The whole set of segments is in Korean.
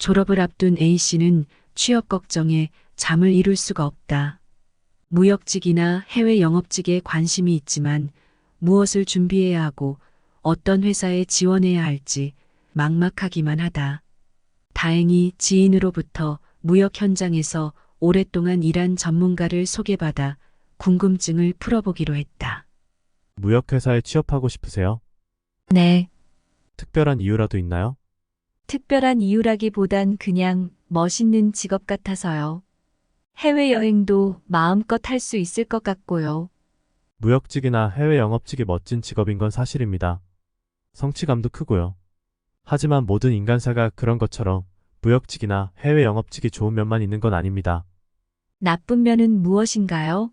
졸업을 앞둔 A씨는 취업 걱정에 잠을 이룰 수가 없다. 무역직이나 해외 영업직에 관심이 있지만 무엇을 준비해야 하고 어떤 회사에 지원해야 할지 막막하기만 하다. 다행히 지인으로부터 무역 현장에서 오랫동안 일한 전문가를 소개받아 궁금증을 풀어보기로 했다. 무역회사에 취업하고 싶으세요? 네, 특별한 이유라도 있나요? 특별한 이유라기보단 그냥 멋있는 직업 같아서요. 해외여행도 마음껏 할 수 있을 것 같고요. 무역직이나 해외 영업직이 멋진 직업인 건 사실입니다. 성취감도 크고요. 하지만 모든 인간사가 그런 것처럼 무역직이나 해외 영업직이 좋은 면만 있는 건 아닙니다. 나쁜 면은 무엇인가요?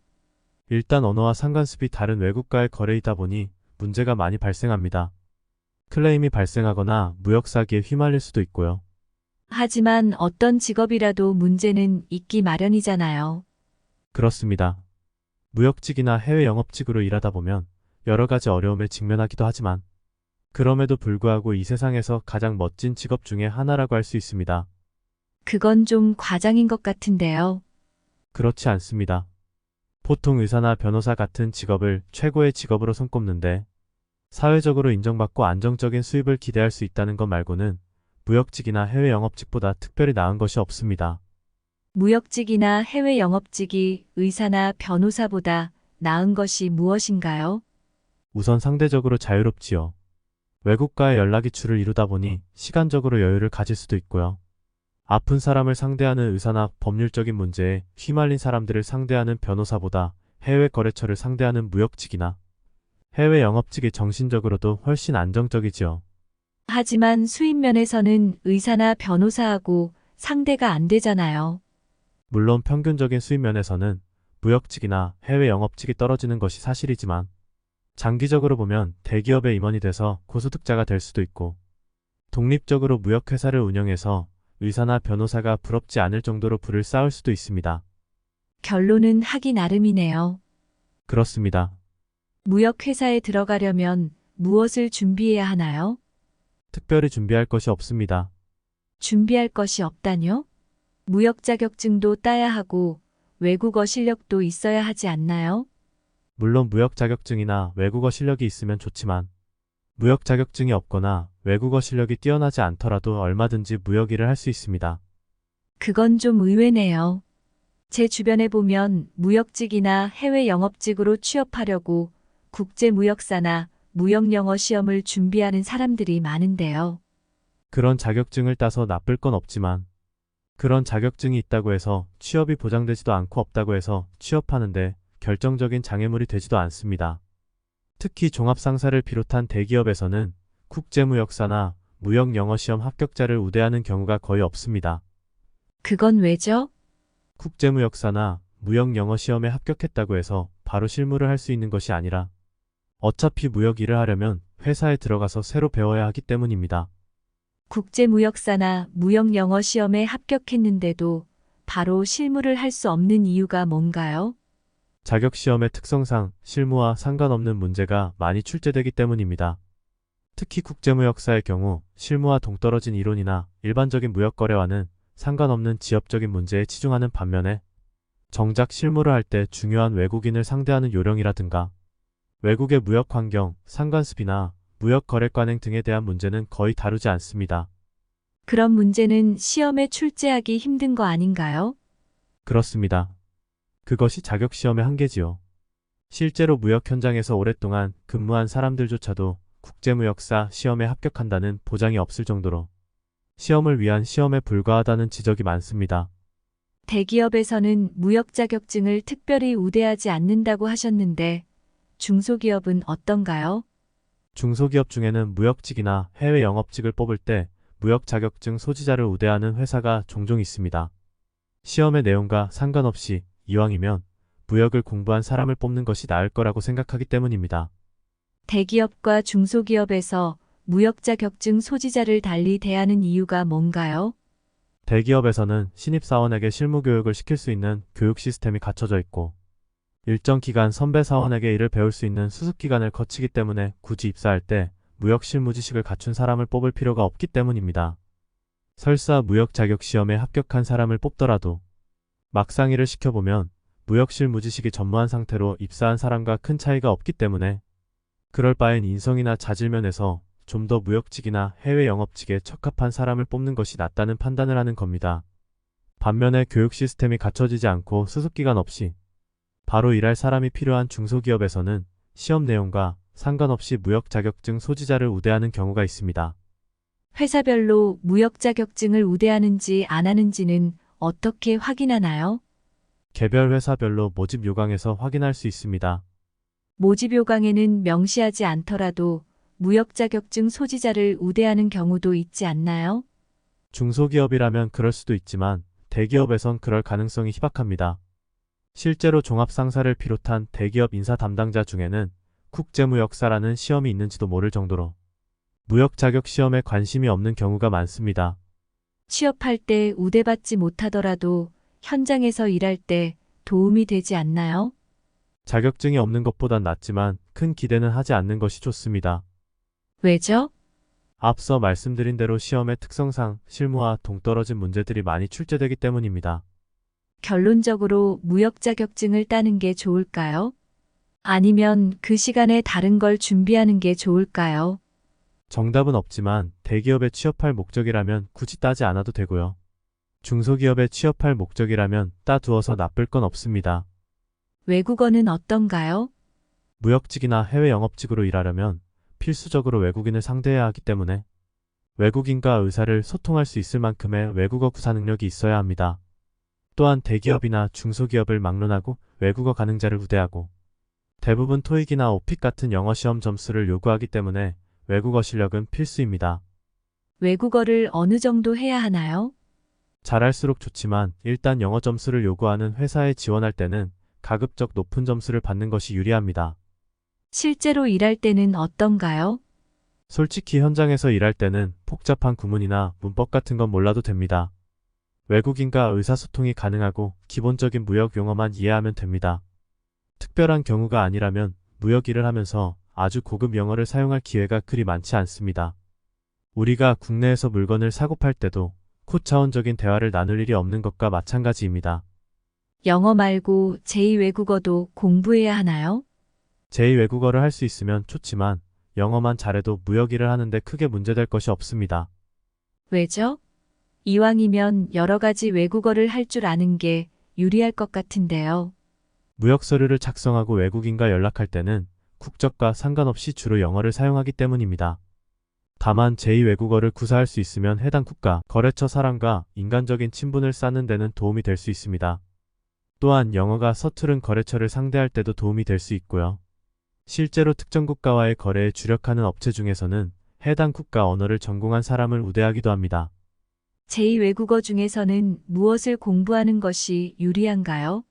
일단 언어와 상관습이 다른 외국과의 거래이다 보니 문제가 많이 발생합니다. 클레임이 발생하거나 무역 사기에 휘말릴 수도 있고요. 하지만 어떤 직업이라도 문제는 있기 마련이잖아요. 그렇습니다. 무역직이나 해외 영업직으로 일하다 보면 여러 가지 어려움에 직면하기도 하지만 그럼에도 불구하고 이 세상에서 가장 멋진 직업 중에 하나라고 할 수 있습니다. 그건 좀 과장인 것 같은데요. 그렇지 않습니다. 보통 의사나 변호사 같은 직업을 최고의 직업으로 손꼽는데 사회적으로 인정받고 안정적인 수입을 기대할 수 있다는 것 말고는 무역직이나 해외 영업직보다 특별히 나은 것이 없습니다. 무역직이나 해외 영업직이 의사나 변호사보다 나은 것이 무엇인가요? 우선 상대적으로 자유롭지요. 외국과의 연락이 줄을 이루다 보니 시간적으로 여유를 가질 수도 있고요. 아픈 사람을 상대하는 의사나 법률적인 문제에 휘말린 사람들을 상대하는 변호사보다 해외 거래처를 상대하는 무역직이나 해외 영업직이 정신적으로도 훨씬 안정적이지요. 하지만 수입 면에서는 의사나 변호사하고 상대가 안 되잖아요. 물론 평균적인 수입 면에서는 무역직이나 해외 영업직이 떨어지는 것이 사실이지만 장기적으로 보면 대기업의 임원이 돼서 고소득자가 될 수도 있고 독립적으로 무역회사를 운영해서 의사나 변호사가 부럽지 않을 정도로 부를 쌓을 수도 있습니다. 결론은 하기 나름이네요. 그렇습니다. 무역회사에 들어가려면 무엇을 준비해야 하나요? 특별히 준비할 것이 없습니다. 준비할 것이 없다뇨? 무역 자격증도 따야 하고 외국어 실력도 있어야 하지 않나요? 물론 무역 자격증이나 외국어 실력이 있으면 좋지만 무역 자격증이 없거나 외국어 실력이 뛰어나지 않더라도 얼마든지 무역 일을 할 수 있습니다. 그건 좀 의외네요. 제 주변에 보면 무역직이나 해외 영업직으로 취업하려고 국제무역사나 무역영어 시험을 준비하는 사람들이 많은데요. 그런 자격증을 따서 나쁠 건 없지만 그런 자격증이 있다고 해서 취업이 보장되지도 않고 없다고 해서 취업하는데 결정적인 장애물이 되지도 않습니다. 특히 종합상사를 비롯한 대기업에서는 국제무역사나 무역영어시험 합격자를 우대하는 경우가 거의 없습니다. 그건 왜죠? 국제무역사나 무역영어시험에 합격했다고 해서 바로 실무를 할 수 있는 것이 아니라 어차피 무역 일을 하려면 회사에 들어가서 새로 배워야 하기 때문입니다. 국제무역사나 무역영어 시험에 합격했는데도 바로 실무를 할 수 없는 이유가 뭔가요? 자격시험의 특성상 실무와 상관없는 문제가 많이 출제되기 때문입니다. 특히 국제무역사의 경우 실무와 동떨어진 이론이나 일반적인 무역거래와는 상관없는 지엽적인 문제에 치중하는 반면에 정작 실무를 할 때 중요한 외국인을 상대하는 요령이라든가 외국의 무역 환경, 상관습이나 무역 거래 관행 등에 대한 문제는 거의 다루지 않습니다. 그런 문제는 시험에 출제하기 힘든 거 아닌가요? 그렇습니다. 그것이 자격 시험의 한계지요. 실제로 무역 현장에서 오랫동안 근무한 사람들조차도 국제무역사 시험에 합격한다는 보장이 없을 정도로 시험을 위한 시험에 불과하다는 지적이 많습니다. 대기업에서는 무역 자격증을 특별히 우대하지 않는다고 하셨는데 중소기업은 어떤가요? 중소기업 중에는 무역직이나 해외 영업직을 뽑을 때 무역 자격증 소지자를 우대하는 회사가 종종 있습니다. 시험의 내용과 상관없이 이왕이면 무역을 공부한 사람을 뽑는 것이 나을 거라고 생각하기 때문입니다. 대기업과 중소기업에서 무역 자격증 소지자를 달리 대하는 이유가 뭔가요? 대기업에서는 신입사원에게 실무 교육을 시킬 수 있는 교육 시스템이 갖춰져 있고 일정 기간 선배 사원에게 일을 배울 수 있는 수습 기간을 거치기 때문에 굳이 입사할 때 무역 실무 지식을 갖춘 사람을 뽑을 필요가 없기 때문입니다. 설사 무역 자격 시험에 합격한 사람을 뽑더라도 막상 일을 시켜보면 무역 실 무 지식이 전무한 상태로 입사한 사람과 큰 차이가 없기 때문에 그럴 바엔 인성이나 자질 면에서 좀 더 무역직이나 해외 영업직에 적합한 사람을 뽑는 것이 낫다는 판단을 하는 겁니다. 반면에 교육 시스템이 갖춰지지 않고 수습기간 없이 바로 일할 사람이 필요한 중소기업에서는 시험 내용과 상관없이 무역 자격증 소지자를 우대하는 경우가 있습니다. 회사별로 무역 자격증을 우대하는지 안 하는지는 어떻게 확인하나요? 개별 회사별로 모집 요강에서 확인할 수 있습니다. 모집 요강에는 명시하지 않더라도 무역 자격증 소지자를 우대하는 경우도 있지 않나요? 중소기업이라면 그럴 수도 있지만 대기업에선 그럴 가능성이 희박합니다. 실제로 종합상사를 비롯한 대기업 인사 담당자 중에는 국제무역사라는 시험이 있는지도 모를 정도로 무역 자격 시험에 관심이 없는 경우가 많습니다. 취업할 때 우대받지 못하더라도 현장에서 일할 때 도움이 되지 않나요? 자격증이 없는 것보단 낫지만 큰 기대는 하지 않는 것이 좋습니다. 왜죠? 앞서 말씀드린 대로 시험의 특성상 실무와 동떨어진 문제들이 많이 출제되기 때문입니다. 결론적으로 무역 자격증을 따는 게 좋을까요? 아니면 그 시간에 다른 걸 준비하는 게 좋을까요? 정답은 없지만 대기업에 취업할 목적이라면 굳이 따지 않아도 되고요. 중소기업에 취업할 목적이라면 따두어서 나쁠 건 없습니다. 외국어는 어떤가요? 무역직이나 해외 영업직으로 일하려면 필수적으로 외국인을 상대해야 하기 때문에 외국인과 의사를 소통할 수 있을 만큼의 외국어 구사 능력이 있어야 합니다. 또한 대기업이나 중소기업을 막론하고 외국어 가능자를 우대하고 대부분 토익이나 오픽 같은 영어 시험 점수를 요구하기 때문에 외국어 실력은 필수입니다. 외국어를 어느 정도 해야 하나요? 잘할수록 좋지만 일단 영어 점수를 요구하는 회사에 지원할 때는 가급적 높은 점수를 받는 것이 유리합니다. 실제로 일할 때는 어떤가요? 솔직히 현장에서 일할 때는 복잡한 구문이나 문법 같은 건 몰라도 됩니다. 외국인과 의사소통이 가능하고 기본적인 무역 용어만 이해하면 됩니다. 특별한 경우가 아니라면 무역 일을 하면서 아주 고급 영어를 사용할 기회가 그리 많지 않습니다. 우리가 국내에서 물건을 사고 팔 때도 코차원적인 대화를 나눌 일이 없는 것과 마찬가지입니다. 영어 말고 제2외국어도 공부해야 하나요? 제2외국어를 할 수 있으면 좋지만 영어만 잘해도 무역 일을 하는데 크게 문제될 것이 없습니다. 왜죠? 이왕이면 여러 가지 외국어를 할 줄 아는 게 유리할 것 같은데요. 무역 서류를 작성하고 외국인과 연락할 때는 국적과 상관없이 주로 영어를 사용하기 때문입니다. 다만 제2외국어를 구사할 수 있으면 해당 국가, 거래처 사람과 인간적인 친분을 쌓는 데는 도움이 될 수 있습니다. 또한 영어가 서투른 거래처를 상대할 때도 도움이 될 수 있고요. 실제로 특정 국가와의 거래에 주력하는 업체 중에서는 해당 국가 언어를 전공한 사람을 우대하기도 합니다. 제2외국어 중에서는 무엇을 공부하는 것이 유리한가요?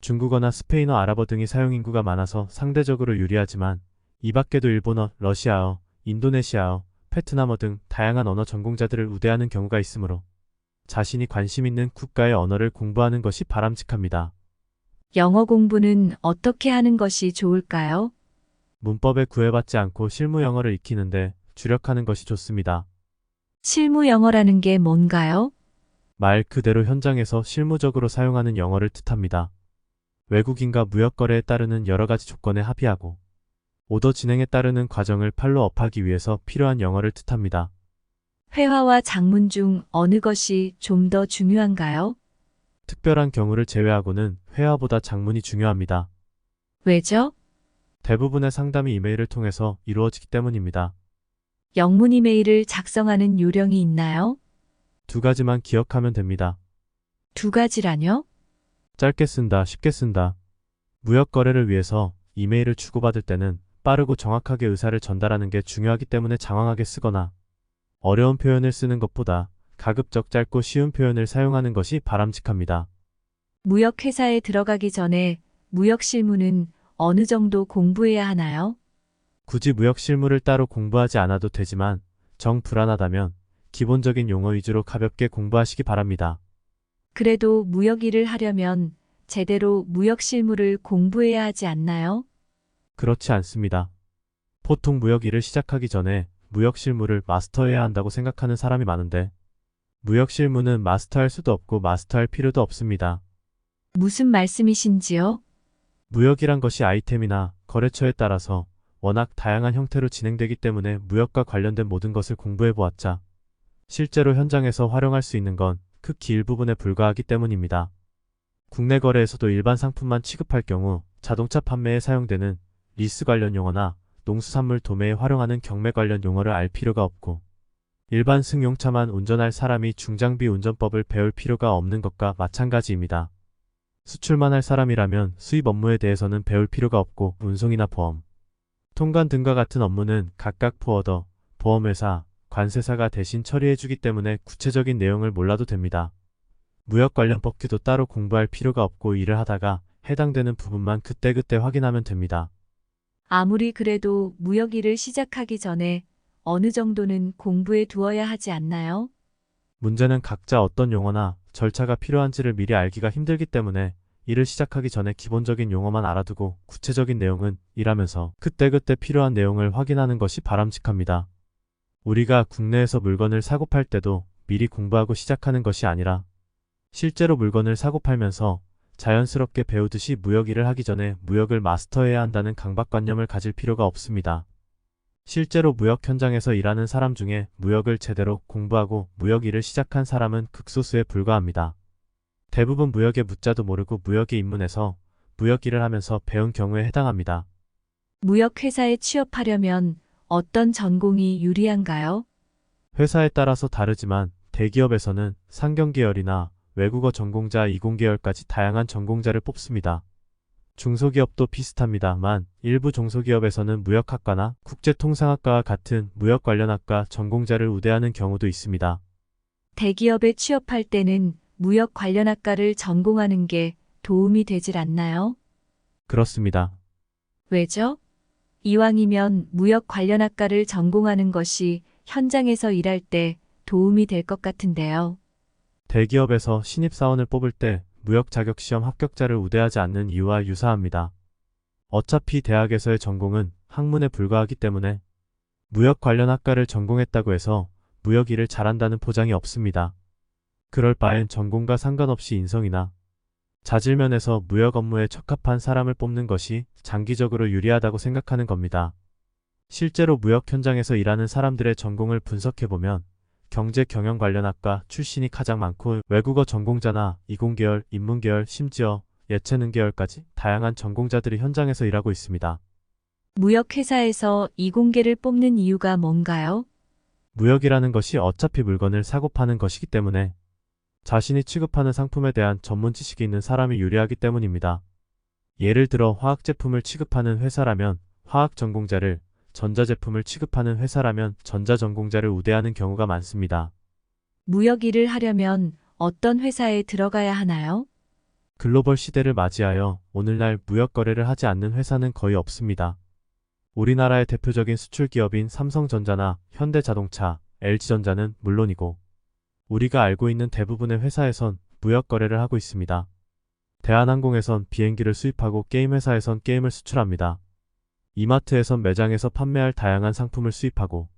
중국어나 스페인어, 아랍어 등이 사용 인구가 많아서 상대적으로 유리하지만 이 밖에도 일본어, 러시아어, 인도네시아어, 베트남어 등 다양한 언어 전공자들을 우대하는 경우가 있으므로 자신이 관심 있는 국가의 언어를 공부하는 것이 바람직합니다. 영어 공부는 어떻게 하는 것이 좋을까요? 문법에 구애받지 않고 실무 영어를 익히는데 주력하는 것이 좋습니다. 실무 영어라는 게 뭔가요? 말 그대로 현장에서 실무적으로 사용하는 영어를 뜻합니다. 외국인과 무역 거래에 따르는 여러 가지 조건에 합의하고 오더 진행에 따르는 과정을 팔로 업하기 위해서 필요한 영어를 뜻합니다. 회화와 작문 중 어느 것이 좀 더 중요한가요? 특별한 경우를 제외하고는 회화보다 장문이 중요합니다. 왜죠? 대부분의 상담이 이메일을 통해서 이루어지기 때문입니다. 영문 이메일을 작성하는 요령이 있나요? 두 가지만 기억하면 됩니다. 두 가지라뇨? 짧게 쓴다, 쉽게 쓴다. 무역 거래를 위해서 이메일을 주고받을 때는 빠르고 정확하게 의사를 전달하는 게 중요하기 때문에 장황하게 쓰거나 어려운 표현을 쓰는 것보다 가급적 짧고 쉬운 표현을 사용하는 것이 바람직합니다. 무역 회사에 들어가기 전에 무역 실무는 어느 정도 공부해야 하나요? 굳이 무역 실무를 따로 공부하지 않아도 되지만 정 불안하다면 기본적인 용어 위주로 가볍게 공부하시기 바랍니다. 그래도 무역 일을 하려면 제대로 무역 실무를 공부해야 하지 않나요? 그렇지 않습니다. 보통 무역 일을 시작하기 전에 무역 실무를 마스터해야 한다고 생각하는 사람이 많은데 무역 실무는 마스터할 수도 없고 마스터할 필요도 없습니다. 무슨 말씀이신지요? 무역이란 것이 아이템이나 거래처에 따라서 워낙 다양한 형태로 진행되기 때문에 무역과 관련된 모든 것을 공부해 보았자 실제로 현장에서 활용할 수 있는 건 극히 일부분에 불과하기 때문입니다. 국내 거래에서도 일반 상품만 취급할 경우 자동차 판매에 사용되는 리스 관련 용어나 농수산물 도매에 활용하는 경매 관련 용어를 알 필요가 없고 일반 승용차만 운전할 사람이 중장비 운전법을 배울 필요가 없는 것과 마찬가지입니다. 수출만 할 사람이라면 수입 업무에 대해서는 배울 필요가 없고 운송이나 보험, 통관 등과 같은 업무는 각각 포어더, 보험회사, 관세사가 대신 처리해주기 때문에 구체적인 내용을 몰라도 됩니다. 무역 관련 법규도 따로 공부할 필요가 없고 일을 하다가 해당되는 부분만 그때그때 확인하면 됩니다. 아무리 그래도 무역 일을 시작하기 전에 어느 정도는 공부해 두어야 하지 않나요? 문제는 각자 어떤 용어나 절차가 필요한지를 미리 알기가 힘들기 때문에 일을 시작하기 전에 기본적인 용어만 알아두고 구체적인 내용은 일하면서 그때그때 필요한 내용을 확인하는 것이 바람직합니다. 우리가 국내에서 물건을 사고 팔 때도 미리 공부하고 시작하는 것이 아니라 실제로 물건을 사고 팔면서 자연스럽게 배우듯이 무역 일을 하기 전에 무역을 마스터해야 한다는 강박관념을 가질 필요가 없습니다. 실제로 무역 현장에서 일하는 사람 중에 무역을 제대로 공부하고 무역 일을 시작한 사람은 극소수에 불과합니다. 대부분 무역의 무자도 모르고 무역에 입문해서 무역 일을 하면서 배운 경우에 해당합니다. 무역 회사에 취업하려면 어떤 전공이 유리한가요? 회사에 따라서 다르지만 대기업에서는 상경계열이나 외국어 전공자 20계열까지 다양한 전공자를 뽑습니다. 중소기업도 비슷합니다만 일부 중소기업에서는 무역학과나 국제통상학과와 같은 무역 관련 학과 전공자를 우대하는 경우도 있습니다. 대기업에 취업할 때는 무역 관련 학과를 전공하는 게 도움이 되질 않나요? 그렇습니다. 왜죠? 이왕이면 무역 관련 학과를 전공하는 것이 현장에서 일할 때 도움이 될 것 같은데요. 대기업에서 신입사원을 뽑을 때 무역 자격 시험 합격자를 우대하지 않는 이유와 유사합니다. 어차피 대학에서의 전공은 학문에 불과하기 때문에 무역 관련 학과를 전공했다고 해서 무역 일을 잘한다는 보장이 없습니다. 그럴 바엔 전공과 상관없이 인성이나 자질면에서 무역 업무에 적합한 사람을 뽑는 것이 장기적으로 유리하다고 생각하는 겁니다. 실제로 무역 현장에서 일하는 사람들의 전공을 분석해보면 경제 경영 관련 학과 출신이 가장 많고 외국어 전공자나 이공계열, 인문계열, 심지어 예체능 계열까지 다양한 전공자들이 현장에서 일하고 있습니다. 무역 회사에서 이공계를 뽑는 이유가 뭔가요? 무역이라는 것이 어차피 물건을 사고 파는 것이기 때문에 자신이 취급하는 상품에 대한 전문 지식이 있는 사람이 유리하기 때문입니다. 예를 들어 화학 제품을 취급하는 회사라면 화학 전공자를 전자제품을 취급하는 회사라면 전자 전공자를 우대하는 경우가 많습니다. 무역 일을 하려면 어떤 회사에 들어가야 하나요? 글로벌 시대를 맞이하여 오늘날 무역 거래를 하지 않는 회사는 거의 없습니다. 우리나라의 대표적인 수출 기업인 삼성전자나 현대자동차, LG전자는 물론이고 우리가 알고 있는 대부분의 회사에선 무역 거래를 하고 있습니다. 대한항공에선 비행기를 수입하고 게임 회사에선 게임을 수출합니다. 이마트에선 매장에서 판매할 다양한 상품을 수입하고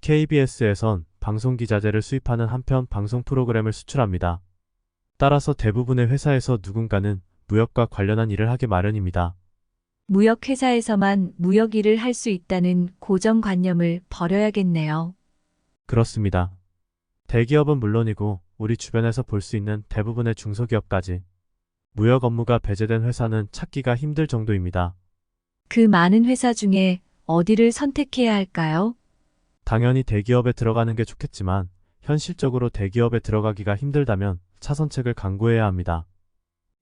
KBS에선 방송 기자재를 수입하는 한편 방송 프로그램을 수출합니다. 따라서 대부분의 회사에서 누군가는 무역과 관련한 일을 하게 마련입니다. 무역 회사에서만 무역 일을 할 수 있다는 고정관념을 버려야겠네요. 그렇습니다. 대기업은 물론이고 우리 주변에서 볼 수 있는 대부분의 중소기업까지 무역 업무가 배제된 회사는 찾기가 힘들 정도입니다. 그 많은 회사 중에 어디를 선택해야 할까요? 당연히 대기업에 들어가는 게 좋겠지만 현실적으로 대기업에 들어가기가 힘들다면 차선책을 강구해야 합니다.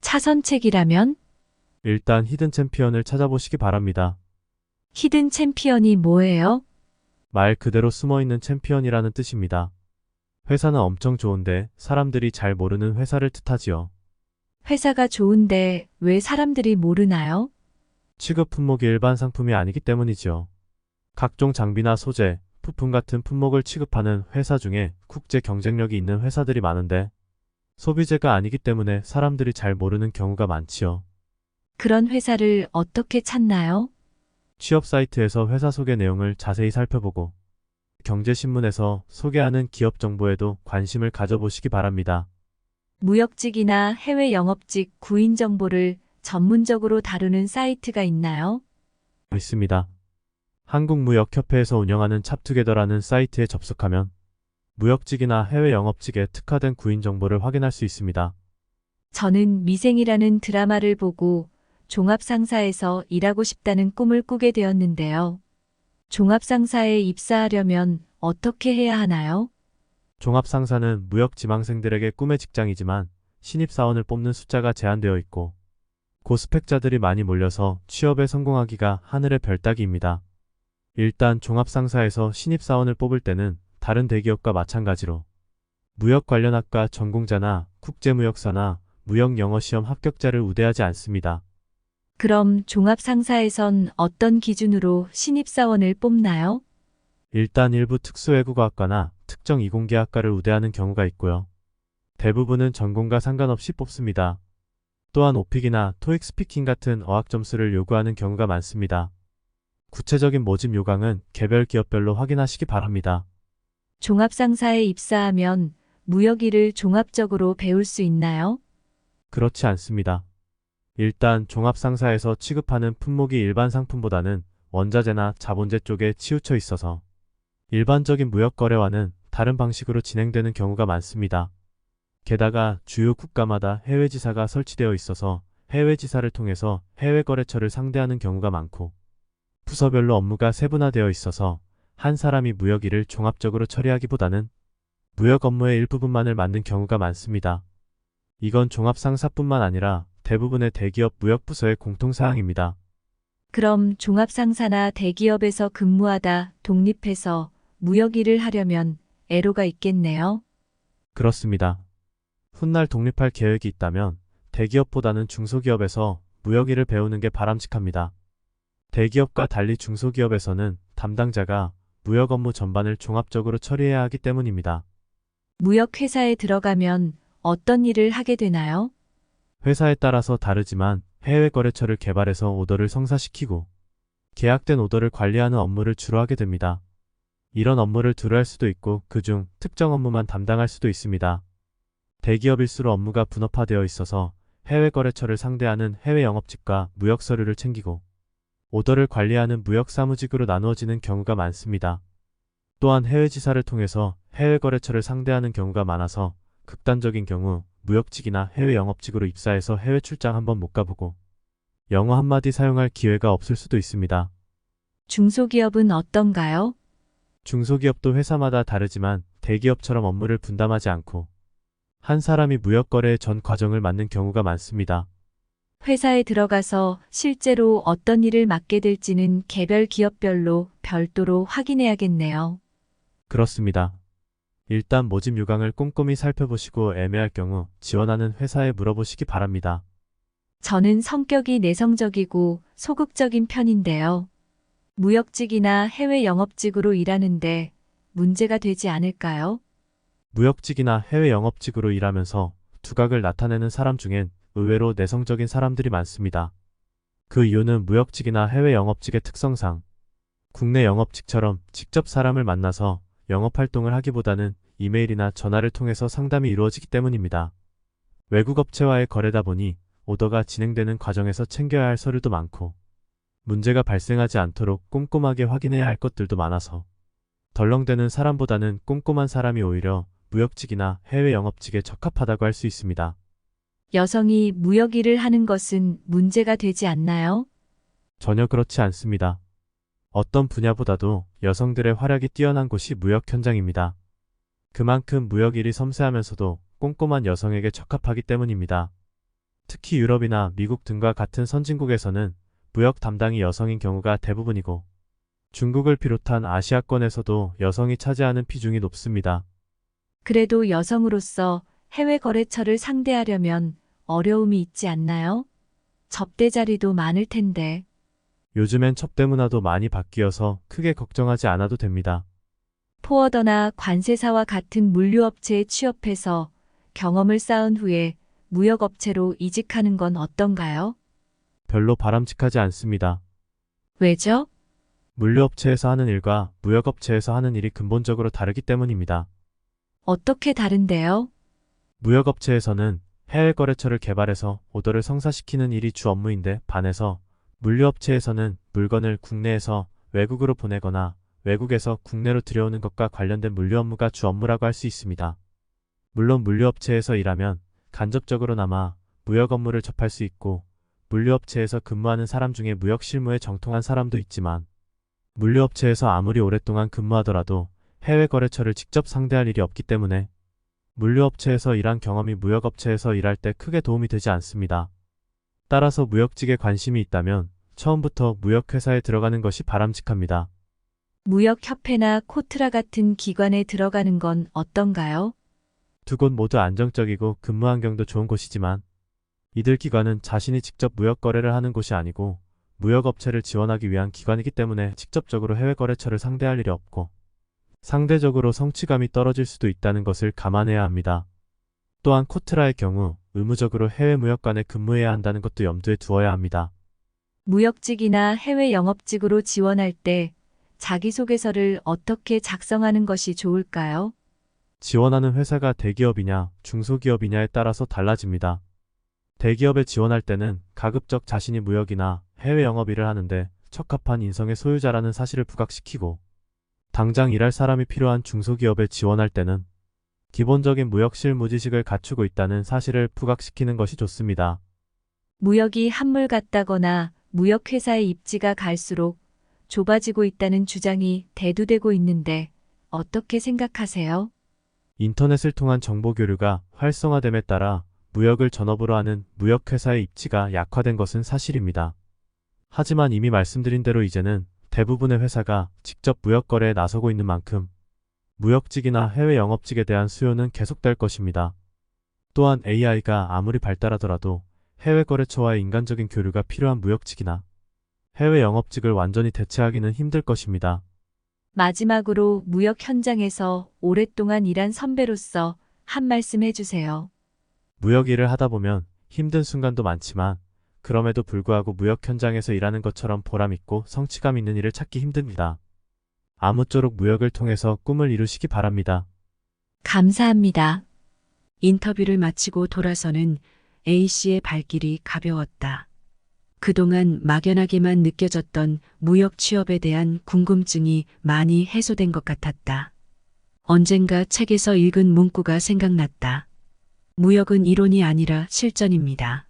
차선책이라면 일단 히든 챔피언을 찾아보시기 바랍니다. 히든 챔피언이 뭐예요? 말 그대로 숨어있는 챔피언이라는 뜻입니다. 회사는 엄청 좋은데 사람들이 잘 모르는 회사를 뜻하지요. 회사가 좋은데 왜 사람들이 모르나요? 취급 품목이 일반 상품이 아니기 때문이지요. 각종 장비나 소재, 부품 같은 품목을 취급하는 회사 중에 국제 경쟁력이 있는 회사들이 많은데 소비재가 아니기 때문에 사람들이 잘 모르는 경우가 많지요. 그런 회사를 어떻게 찾나요? 취업 사이트에서 회사 소개 내용을 자세히 살펴보고 경제신문에서 소개하는 기업 정보에도 관심을 가져보시기 바랍니다. 무역직이나 해외 영업직 구인 정보를 전문적으로 다루는 사이트가 있나요? 있습니다. 한국무역협회에서 운영하는 찹투게더라는 사이트에 접속하면 무역직이나 해외 영업직에 특화된 구인 정보를 확인할 수 있습니다. 저는 미생이라는 드라마를 보고 종합상사에서 일하고 싶다는 꿈을 꾸게 되었는데요. 종합상사에 입사하려면 어떻게 해야 하나요? 종합상사는 무역 지망생들에게 꿈의 직장이지만 신입사원을 뽑는 숫자가 제한되어 있고 고스펙자들이 많이 몰려서 취업에 성공하기가 하늘의 별 따기입니다. 일단 종합상사에서 신입사원을 뽑을 때는 다른 대기업과 마찬가지로 무역 관련 학과 전공자나 국제무역사나 무역영어시험 합격자를 우대하지 않습니다. 그럼 종합상사에선 어떤 기준으로 신입사원을 뽑나요? 일단 일부 특수외국어학과나 특정 이공계학과를 우대하는 경우가 있고요. 대부분은 전공과 상관없이 뽑습니다. 또한 오픽이나 토익 스피킹 같은 어학 점수를 요구하는 경우가 많습니다. 구체적인 모집 요강은 개별 기업별로 확인하시기 바랍니다. 종합상사에 입사하면 무역 일을 종합적으로 배울 수 있나요? 그렇지 않습니다. 일단 종합상사에서 취급하는 품목이 일반 상품보다는 원자재나 자본재 쪽에 치우쳐 있어서 일반적인 무역 거래와는 다른 방식으로 진행되는 경우가 많습니다. 게다가 주요 국가마다 해외 지사가 설치되어 있어서 해외 지사를 통해서 해외 거래처를 상대하는 경우가 많고 부서별로 업무가 세분화되어 있어서 한 사람이 무역 일을 종합적으로 처리하기보다는 무역 업무의 일부분만을 맡는 경우가 많습니다. 이건 종합상사뿐만 아니라 대부분의 대기업 무역부서의 공통사항입니다. 그럼 종합상사나 대기업에서 근무하다 독립해서 무역 일을 하려면 애로가 있겠네요. 그렇습니다. 훗날 독립할 계획이 있다면 대기업보다는 중소기업에서 무역 일을 배우는 게 바람직합니다. 대기업과 달리 중소기업에서는 담당자가 무역 업무 전반을 종합적으로 처리해야 하기 때문입니다. 무역 회사에 들어가면 어떤 일을 하게 되나요? 회사에 따라서 다르지만 해외 거래처를 개발해서 오더를 성사시키고 계약된 오더를 관리하는 업무를 주로 하게 됩니다. 이런 업무를 두루 할 수도 있고 그중 특정 업무만 담당할 수도 있습니다. 대기업일수록 업무가 분업화되어 있어서 해외 거래처를 상대하는 해외 영업직과 무역 서류를 챙기고 오더를 관리하는 무역 사무직으로 나누어지는 경우가 많습니다. 또한 해외 지사를 통해서 해외 거래처를 상대하는 경우가 많아서 극단적인 경우 무역직이나 해외 영업직으로 입사해서 해외 출장 한번 못 가보고 영어 한마디 사용할 기회가 없을 수도 있습니다. 중소기업은 어떤가요? 중소기업도 회사마다 다르지만 대기업처럼 업무를 분담하지 않고 한 사람이 무역 거래의 전 과정을 맡는 경우가 많습니다. 회사에 들어가서 실제로 어떤 일을 맡게 될지는 개별 기업별로 별도로 확인해야겠네요. 그렇습니다. 일단 모집 요강을 꼼꼼히 살펴보시고 애매할 경우 지원하는 회사에 물어보시기 바랍니다. 저는 성격이 내성적이고 소극적인 편인데요. 무역직이나 해외 영업직으로 일하는데 문제가 되지 않을까요? 무역직이나 해외 영업직으로 일하면서 두각을 나타내는 사람 중엔 의외로 내성적인 사람들이 많습니다. 그 이유는 무역직이나 해외 영업직의 특성상 국내 영업직처럼 직접 사람을 만나서 영업 활동을 하기보다는 이메일이나 전화를 통해서 상담이 이루어지기 때문입니다. 외국 업체와의 거래다 보니 오더가 진행되는 과정에서 챙겨야 할 서류도 많고 문제가 발생하지 않도록 꼼꼼하게 확인해야 할 것들도 많아서 덜렁대는 사람보다는 꼼꼼한 사람이 오히려 무역직이나 해외 영업직에 적합하다고 할 수 있습니다. 여성이 무역 일을 하는 것은 문제가 되지 않나요? 전혀 그렇지 않습니다. 어떤 분야보다도 여성들의 활약이 뛰어난 곳이 무역 현장입니다. 그만큼 무역 일이 섬세하면서도 꼼꼼한 여성에게 적합하기 때문입니다. 특히 유럽이나 미국 등과 같은 선진국에서는 무역 담당이 여성인 경우가 대부분이고 중국을 비롯한 아시아권에서도 여성이 차지하는 비중이 높습니다. 그래도 여성으로서 해외 거래처를 상대하려면 어려움이 있지 않나요? 접대 자리도 많을 텐데. 요즘엔 첩대 문화도 많이 바뀌어서 크게 걱정하지 않아도 됩니다. 포어더나 관세사와 같은 물류업체에 취업해서 경험을 쌓은 후에 무역업체로 이직하는 건 어떤가요? 별로 바람직하지 않습니다. 왜죠? 물류업체에서 하는 일과 무역업체에서 하는 일이 근본적으로 다르기 때문입니다. 어떻게 다른데요? 무역업체에서는 해외 거래처를 개발해서 오더를 성사시키는 일이 주 업무인데 반해서 물류업체에서는 물건을 국내에서 외국으로 보내거나 외국에서 국내로 들여오는 것과 관련된 물류 업무가 주 업무라고 할 수 있습니다. 물론 물류업체에서 일하면 간접적으로나마 무역 업무를 접할 수 있고 물류업체에서 근무하는 사람 중에 무역 실무에 정통한 사람도 있지만 물류업체에서 아무리 오랫동안 근무하더라도 해외 거래처를 직접 상대할 일이 없기 때문에 물류업체에서 일한 경험이 무역업체에서 일할 때 크게 도움이 되지 않습니다. 따라서 무역직에 관심이 있다면 처음부터 무역회사에 들어가는 것이 바람직합니다. 무역협회나 코트라 같은 기관에 들어가는 건 어떤가요? 두 곳 모두 안정적이고 근무 환경도 좋은 곳이지만 이들 기관은 자신이 직접 무역 거래를 하는 곳이 아니고 무역업체를 지원하기 위한 기관이기 때문에 직접적으로 해외 거래처를 상대할 일이 없고 상대적으로 성취감이 떨어질 수도 있다는 것을 감안해야 합니다. 또한 코트라의 경우 의무적으로 해외 무역관에 근무해야 한다는 것도 염두에 두어야 합니다. 무역직이나 해외 영업직으로 지원할 때 자기소개서를 어떻게 작성하는 것이 좋을까요? 지원하는 회사가 대기업이냐 중소기업이냐에 따라서 달라집니다. 대기업에 지원할 때는 가급적 자신이 무역이나 해외 영업 일을 하는데 적합한 인성의 소유자라는 사실을 부각시키고 당장 일할 사람이 필요한 중소기업에 지원할 때는 기본적인 무역 실무 지식을 갖추고 있다는 사실을 부각시키는 것이 좋습니다. 무역이 한물 같다거나 무역회사의 입지가 갈수록 좁아지고 있다는 주장이 대두되고 있는데 어떻게 생각하세요? 인터넷을 통한 정보 교류가 활성화됨에 따라 무역을 전업으로 하는 무역회사의 입지가 약화된 것은 사실입니다. 하지만 이미 말씀드린 대로 이제는 대부분의 회사가 직접 무역 거래에 나서고 있는 만큼 무역직이나 해외 영업직에 대한 수요는 계속될 것입니다. 또한 AI가 아무리 발달하더라도 해외 거래처와의 인간적인 교류가 필요한 무역직이나 해외 영업직을 완전히 대체하기는 힘들 것입니다. 마지막으로 무역 현장에서 오랫동안 일한 선배로서 한 말씀 해주세요. 무역 일을 하다 보면 힘든 순간도 많지만 그럼에도 불구하고 무역 현장에서 일하는 것처럼 보람있고 성취감 있는 일을 찾기 힘듭니다. 아무쪼록 무역을 통해서 꿈을 이루시기 바랍니다. 감사합니다. 인터뷰를 마치고 돌아서는 A씨의 발길이 가벼웠다. 그동안 막연하게만 느껴졌던 무역 취업에 대한 궁금증이 많이 해소된 것 같았다. 언젠가 책에서 읽은 문구가 생각났다. 무역은 이론이 아니라 실전입니다.